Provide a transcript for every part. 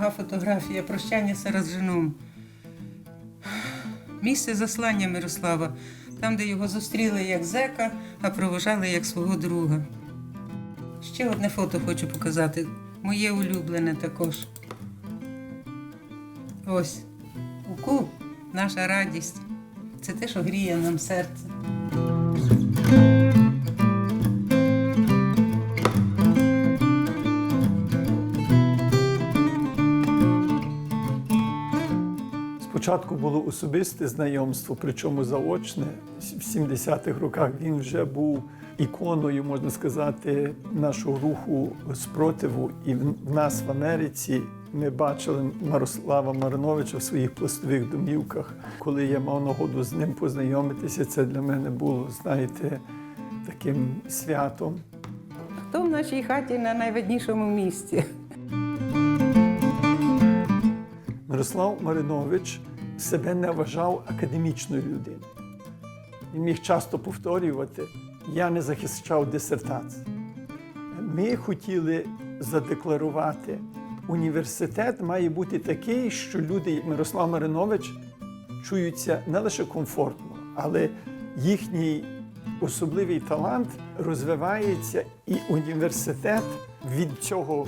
Дорога фотографія прощання з Сараджином. Місце заслання Мирослава, там, де його зустріли як зека, а провожали як свого друга. Ще одне фото хочу показати. Моє улюблене також. Ось. Уку, наша радість. Це те, що гріє нам серце. Спочатку було особисте знайомство, причому заочне. В 70-х роках він вже був іконою, можна сказати, нашого руху спротиву. І в нас в Америці ми бачили Мирослава Мариновича в своїх пластових домівках. Коли я мав нагоду з ним познайомитися, це для мене було, знаєте, таким святом. Хто в нашій хаті на найвиднішому місці? Мирослав Маринович себе не вважав академічною людиною. Він міг часто повторювати: я не захищав дисертації. Ми хотіли задекларувати, університет має бути такий, що люди, як Мирослав Маринович, чуються не лише комфортно, але їхній особливий талант розвивається, і університет від цього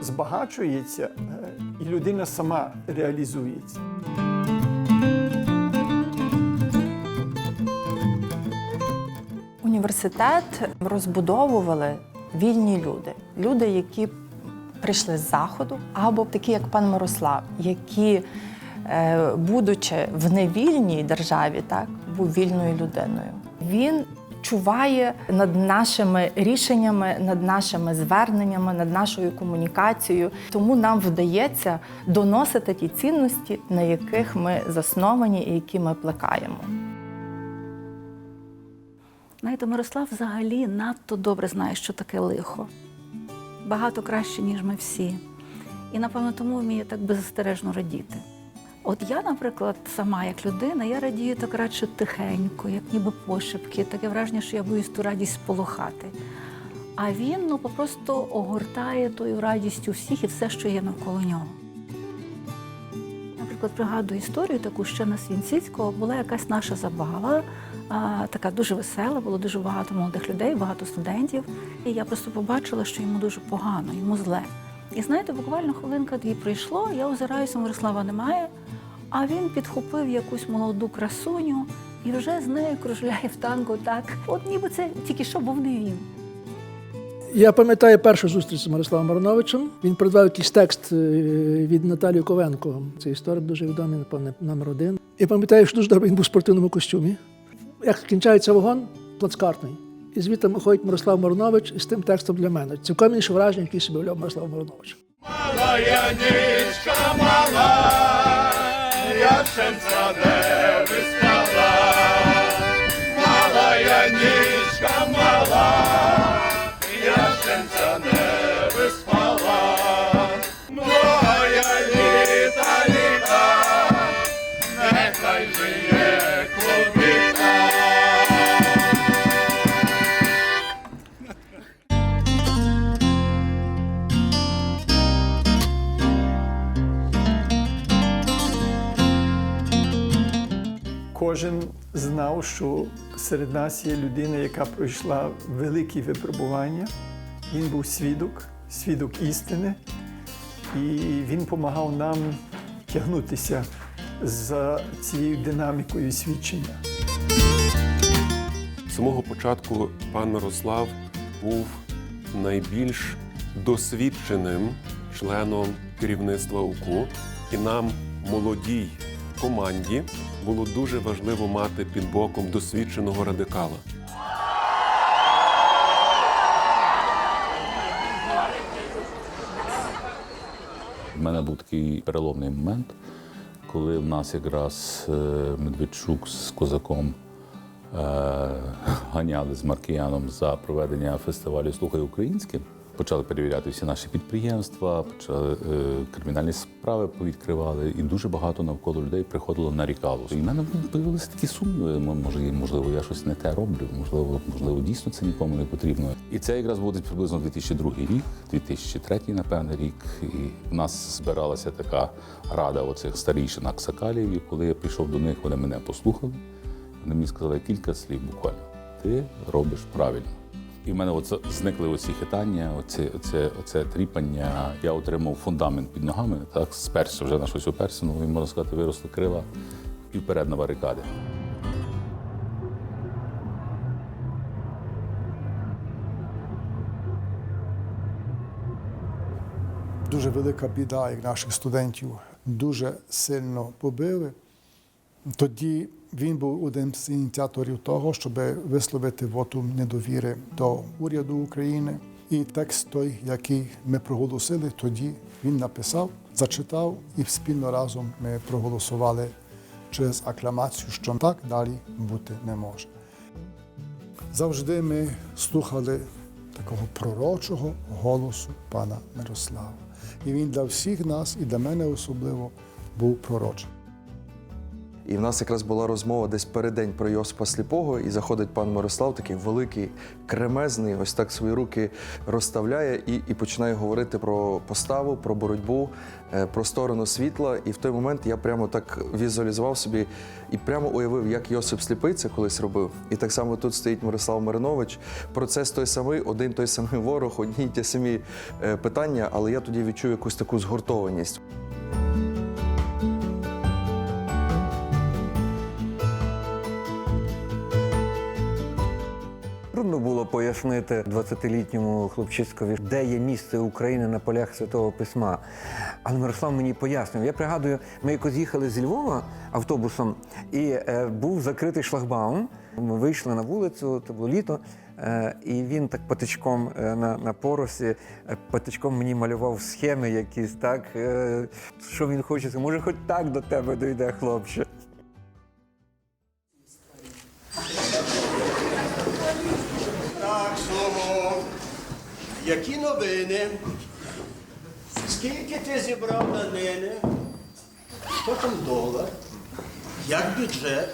збагачується, е, і людина сама реалізується. Університет розбудовували вільні люди, люди, які прийшли з заходу, або такі, як пан Мирослав, які, е, будучи в невільній державі, так був вільною людиною. Він чуває над нашими рішеннями, над нашими зверненнями, над нашою комунікацією. Тому нам вдається доносити ті цінності, на яких ми засновані і які ми плекаємо. Знаєте, Мирослав взагалі надто добре знає, що таке лихо. Багато краще, ніж ми всі. І, напевно, тому вміє так беззастережно радіти. От я, наприклад, сама як людина, я радію так радше тихенько, як ніби пошепки, таке враження, що я боюсь ту радість сполохати. А він ну, просто огортає тою радістю всіх і все, що є навколо нього. Наприклад, пригадую історію таку, що на Свінціцького була якась наша забава, а, така дуже весела, було дуже багато молодих людей, багато студентів. І я просто побачила, що йому дуже погано, йому зле. І знаєте, буквально хвилинка-дві пройшло, я озираюся, Мирослава немає, а він підхопив якусь молоду красуню і вже з нею кружляє в танку так. От ніби це тільки що був не він. Я пам'ятаю першу зустріч з Мирославом Мариновичем. Він передав якийсь текст е, від Наталії Ковенко. Це історик дуже відомий, напевне, номер один. Я пам'ятаю, що дуже добре він був в спортивному костюмі. Як кінчається вагон, плацкартний. І звідти виходить Мирослав Маринович із тим текстом для мене. Цілком інше враження, яке собі уявляв Мирослав Маринович. Малая нічка мала, яшенця не виспала. Малая нічка мала, яшенця не виспала. Моя літа, літа, нехай жиє Кожен знав, що серед нас є людина, яка пройшла великі випробування. Він був свідок, свідок істини, і він допомагав нам тягнутися за цією динамікою свідчення. З самого початку пан Мирослав був найбільш досвідченим членом керівництва УКУ, і нам, молодій команді, було дуже важливо мати під боком досвідченого радикала. У мене був такий переломний момент, коли в нас якраз е, Медведчук з козаком е, ганяли з Маркіяном за проведення фестивалю Слухай українське. Почали перевіряти всі наші підприємства, почали е, кримінальні справи повідкривали, і дуже багато навколо людей приходило нарікало. І в мене появилися такі сумніви. Може, можливо, я щось не те роблю, можливо, можливо, дійсно це нікому не потрібно. І це якраз буде приблизно 2002 рік, 2003, напевне, рік. І в нас збиралася така рада оцих старішин аксакалів. І коли я прийшов до них, вони мене послухали. Вони мені сказали кілька слів буквально. Ти робиш правильно. І в мене оце зникли оці хитання, оце, оце, оце тріпання. Я отримав фундамент під ногами, так, сперся вже на щось оперся, ну, і, можна сказати, виросли крила і вперед на барикади. дуже велика біда, як наших студентів дуже сильно побили. Тоді він був одним з ініціаторів того, щоб висловити вотум недовіри до уряду України. І текст той, який ми проголосили, тоді він написав, зачитав, і спільно разом ми проголосували через акламацію, що так далі бути не може. Завжди ми слухали такого пророчого голосу пана Мирослава. І він для всіх нас, і для мене особливо, був пророчим. І в нас якраз була розмова десь переддень про Йосипа Сліпого, і заходить пан Мирослав, такий великий, кремезний, ось так свої руки розставляє і, і починає говорити про поставу, про боротьбу, е, про сторону світла. І в той момент я прямо так візуалізував собі і прямо уявив, як Йосип Сліпий це колись робив. І так само тут стоїть Мирослав Маринович. Процес той самий, один той самий ворог, одні й ті самі е, питання, але я тоді відчув якусь таку згуртованість. Трудно було пояснити 20-літньому хлопчиськові, де є місце України на полях Святого Письма. Але Мирослав мені пояснив. Я пригадую, ми якось їхали з Львова автобусом, і е, був закритий шлагбаум. Ми вийшли на вулицю, це було літо. е, І він так патичком е, на, на поросі, е, патичком мені малював схеми якісь, так, е, що він хоче, може, хоч так до тебе дойде, хлопче. Які новини? Скільки ти зібрав на нині? Що там долар? Як бюджет?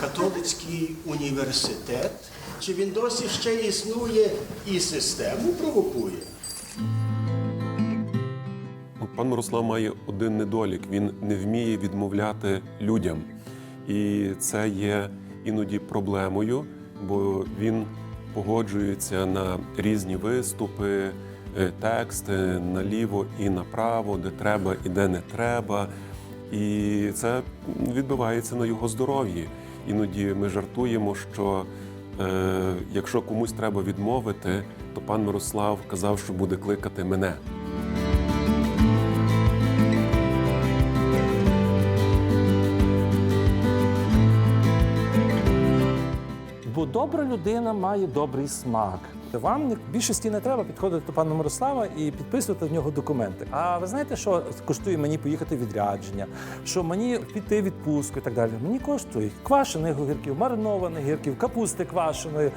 Католицький університет? Чи він досі ще існує і систему провокує? Пан Мирослав має один недолік: він не вміє відмовляти людям. І це є іноді проблемою, бо він погоджується на різні виступи, е, тексти наліво і направо, де треба і де не треба. І це відбувається на його здоров'ї. Іноді ми жартуємо, що е, якщо комусь треба відмовити, то пан Мирослав казав, що буде кликати мене. Добра людина має добрий смак. Вам більшості не треба підходити до пана Мирослава і підписувати в нього документи. А ви знаєте, що коштує мені поїхати відрядження, що мені піти відпустку і так далі. Мені коштує квашених огірків, маринованих гірків, капусти квашеної.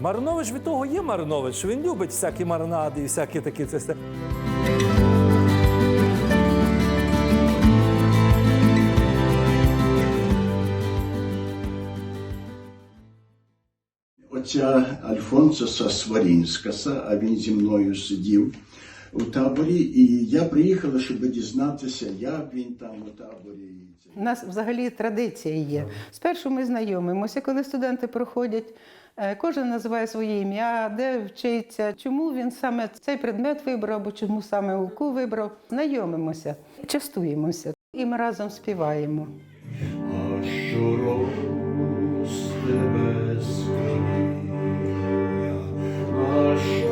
Маринович від того є Маринович, він любить всякі маринади і всякі такі це Оця Альфонсоса Сварінськаса, а він зі мною сидів у таборі, і я приїхала, щоб дізнатися, як він там у таборі. У нас взагалі традиція є. Спершу ми знайомимося, коли студенти проходять. е, Кожен називає своє ім'я, де вчиться, чому він саме цей предмет вибрав, або чому саме УКУ вибрав. Знайомимося, частуємося і ми разом співаємо. А що росте а що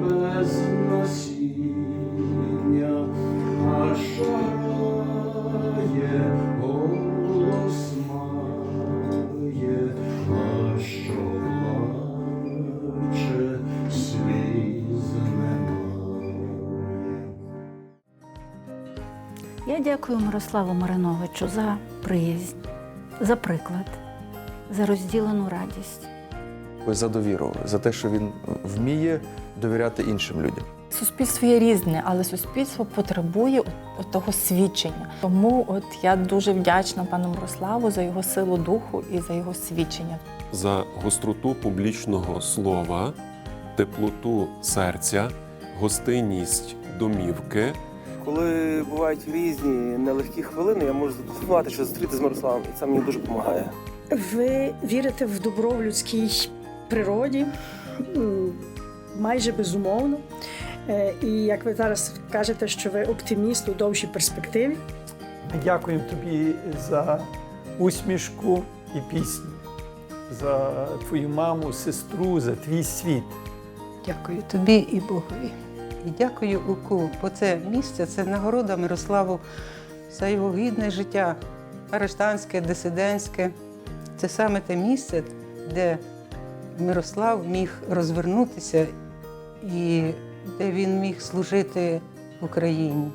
без насіння, а що грає, голос має, а що плаче, сліз немає. Я дякую Мирославу Мариновичу за приязнь, за приклад, за розділену радість. За довіру, за те, що він вміє довіряти іншим людям. Суспільство є різне, але суспільство потребує от того свідчення. Тому от я дуже вдячна пану Мирославу за його силу духу і за його свідчення. за гостроту публічного слова, теплоту серця, гостинність домівки. Коли бувають різні нелегкі хвилини, я можу зателефонувати, що зустріти з Мирославом, і це мені дуже допомагає. Ви вірите в добро в людській природі майже безумовно. Е, І як ви зараз кажете, що ви оптиміст у довшій перспективі. Дякуємо тобі за усмішку і пісню, за твою маму, сестру, за твій світ. Дякую тобі і Богові. І дякую УКУ, бо це місце, це нагорода Мирославу за його гідне життя, арештанське, дисидентське. Це саме те місце, де Мирослав міг розвернутися і де він міг служити Україні.